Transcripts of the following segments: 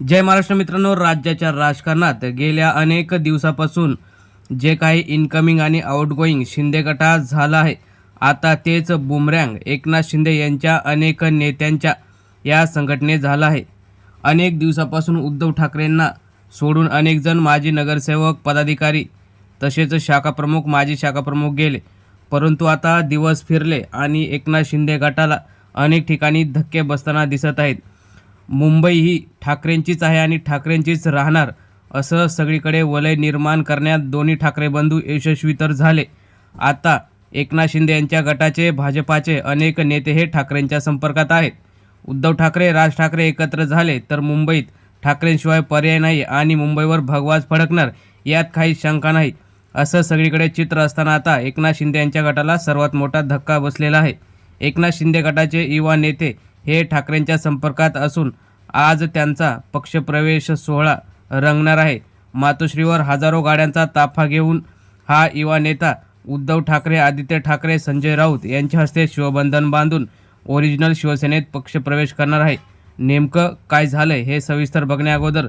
जय महाराष्ट्र मित्रांनो राज्याच्या राजकारणात गेल्या अनेक दिवसापासून जे काही इनकमिंग आणि आउटगोईंग शिंदे गटात झालं आहे आता तेच बुमरँग एकनाथ शिंदे यांच्या अनेक नेत्यांच्या या संघटनेत झालं आहे. अनेक दिवसापासून उद्धव ठाकरेंना सोडून अनेकजण माजी नगरसेवक पदाधिकारी तसेच शाखाप्रमुख माजी शाखाप्रमुख गेले. परंतु आता दिवस फिरले आणि एकनाथ शिंदे गटाला अनेक ठिकाणी धक्के बसताना दिसत आहेत. मुंबई ही ठाकरेंचीच आहे आणि ठाकरेंचीच राहणार असं सगळीकडे वलय निर्माण करण्यात दोन्ही ठाकरे बंधू यशस्वी तर झाले. आता एकनाथ शिंदे यांच्या गटाचे भाजपाचे अनेक नेते हे ठाकरेंच्या संपर्कात आहेत. उद्धव ठाकरे राज ठाकरे एकत्र झाले तर मुंबईत ठाकरेंशिवाय पर्याय नाही आणि मुंबईवर भगवाज फडकणार यात काही शंका नाही असं सगळीकडे चित्र असताना आता एकनाथ शिंदे यांच्या गटाला सर्वात मोठा धक्का बसलेला आहे. एकनाथ शिंदे गटाचे युवा नेते हे ठाकरेंच्या संपर्कात असून आज त्यांचा पक्षप्रवेश सोहळा रंगणार आहे. मातोश्रीवर हजारो गाड्यांचा ताफा घेऊन हा युवा नेता उद्धव ठाकरे आदित्य ठाकरे संजय राऊत यांच्या हस्ते शिवबंधन बांधून ओरिजिनल शिवसेनेत पक्षप्रवेश करणार आहे. नेमकं काय झालंय हे सविस्तर बघण्याअगोदर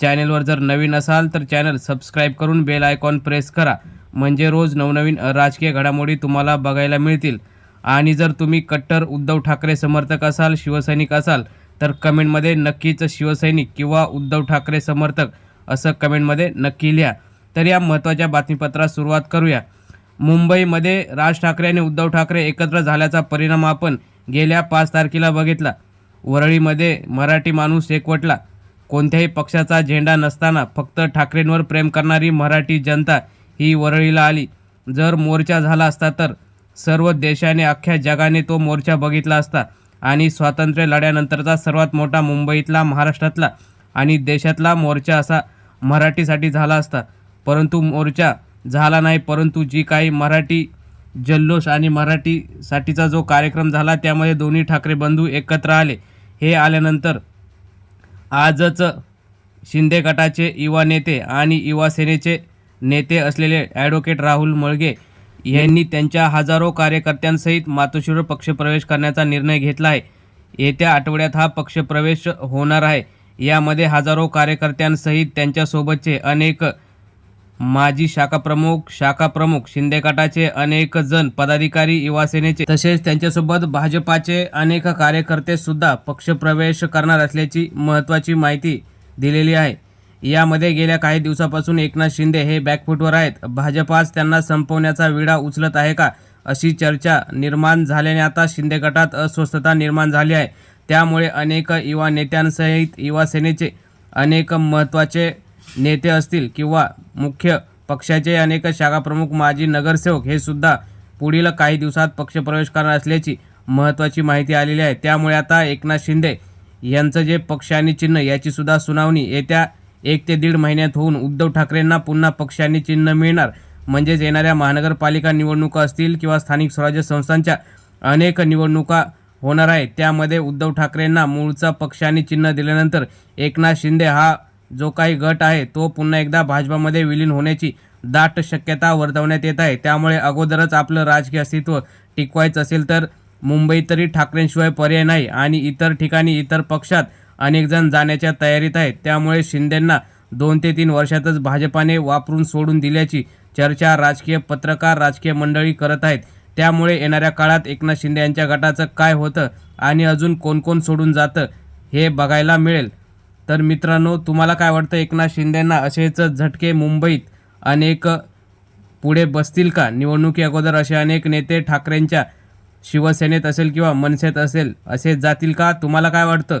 चॅनेलवर जर नवीन असाल तर चॅनल सबस्क्राईब करून बेल आयकॉन प्रेस करा. म्हणजे रोज नवनवीन राजकीय घडामोडी तुम्हाला बघायला मिळतील. आणि जर तुम्ही कट्टर उद्धव ठाकरे समर्थक असाल शिवसैनिक असाल तर कमेंटमध्ये नक्कीच शिवसैनिक किंवा उद्धव ठाकरे समर्थक असं कमेंटमध्ये नक्की लिहा. तर या महत्त्वाच्या बातमीपत्रात सुरुवात करूया. मुंबईमध्ये राज ठाकरे आणि उद्धव ठाकरे एकत्र झाल्याचा परिणाम आपण गेल्या पाच तारखेला बघितला. वरळीमध्ये मराठी माणूस एकवटला. कोणत्याही पक्षाचा झेंडा नसताना फक्त ठाकरेंवर प्रेम करणारी मराठी जनता ही वरळीला आली. जर मोर्चा झाला असता तर सर्व देशाने अख्ख्या जगाने तो मोर्चा बघितला असता आणि स्वातंत्र्य लढ्यानंतरचा सर्वात मोठा मुंबईतला महाराष्ट्रातला आणि देशातला मोर्चा असा मराठीसाठी झाला असता. परंतु मोर्चा झाला नाही परंतु जी काही मराठी जल्लोष आणि मराठीसाठीचा जो कार्यक्रम झाला त्यामध्ये दोन्ही ठाकरे बंधू एकत्र आले. हे आल्यानंतर आजच शिंदे गटाचे युवा नेते आणि युवा सेनेचे नेते असलेले ॲडव्होकेट राहुल मळगे यांनी त्यांच्या हजारो कार्यकर्त्यांसहित मातोश्रीवर पक्षप्रवेश करण्याचा निर्णय घेतला आहे येत्या आठवड्यात हा पक्षप्रवेश होणार आहे. यामध्ये हजारो कार्यकर्त्यांसहित त्यांच्यासोबतचे अनेक माजी शाखाप्रमुख शाखाप्रमुख शाखा शिंदे गटाचे अनेक जण पदाधिकारी युवासेनेचे तसेच त्यांच्यासोबत भाजपाचे अनेक कार्यकर्ते सुद्धा पक्षप्रवेश करणार असल्याची महत्त्वाची माहिती दिलेली आहे. यामध्ये गेल्या काही दिवसापासून एकनाथ शिंदे हे बॅकफुटवर आहेत. भाजपाच त्यांना संपवण्याचा विडा उचलत आहे का अशी चर्चा निर्माण झाल्याने आता शिंदे गटात अस्वस्थता निर्माण झाली आहे. त्यामुळे अनेक युवा नेत्यांसहित युवा सेनेचे अनेक महत्त्वाचे नेते असतील किंवा मुख्य पक्षाचे अनेक शाखाप्रमुख माजी नगरसेवक हे सुद्धा पुढील काही दिवसात पक्षप्रवेश करणार असल्याची महत्त्वाची माहिती आलेली आहे. त्यामुळे आता एकनाथ शिंदे यांचं जे पक्ष आणि चिन्ह याचीसुद्धा सुनावणी येत्या एक ते दीड महिन्यात होऊन उद्धव ठाकरेंना पुन्हा पक्षांनी चिन्ह मिळणार. म्हणजेच येणाऱ्या महानगरपालिका निवडणुका असतील किंवा स्थानिक स्वराज्य संस्थांच्या अनेक निवडणुका होणार आहेत. त्यामध्ये उद्धव ठाकरेंना मूळचा पक्षाने चिन्ह दिल्यानंतर एकनाथ शिंदे हा जो काही गट आहे तो पुन्हा एकदा भाजपामध्ये विलीन होण्याची दाट शक्यता वर्तवण्यात येत आहे. त्यामुळे अगोदरच आपलं राजकीय अस्तित्व टिकवायचं असेल तर मुंबईत तरी ठाकरेंशिवाय पर्याय नाही आणि इतर ठिकाणी इतर पक्षात अनेकजण जाण्याच्या तयारीत आहेत. त्यामुळे शिंदेंना दोन ते तीन वर्षातच भाजपाने वापरून सोडून दिल्याची चर्चा राजकीय पत्रकार राजकीय मंडळी करत आहेत. त्यामुळे येणाऱ्या काळात एकनाथ शिंदे यांच्या गटाचं काय होतं आणि अजून कोण कोण सोडून जातं हे बघायला मिळेल. तर मित्रांनो तुम्हाला काय वाटतं? एकनाथ शिंदेंना असेच झटके मुंबईत अनेक पुढे बसतील का? निवडणुकी अगोदर असे अनेक नेते ठाकरेंच्या शिवसेनेत असेल किंवा मनसेत असेल असे जातील का? तुम्हाला काय वाटतं?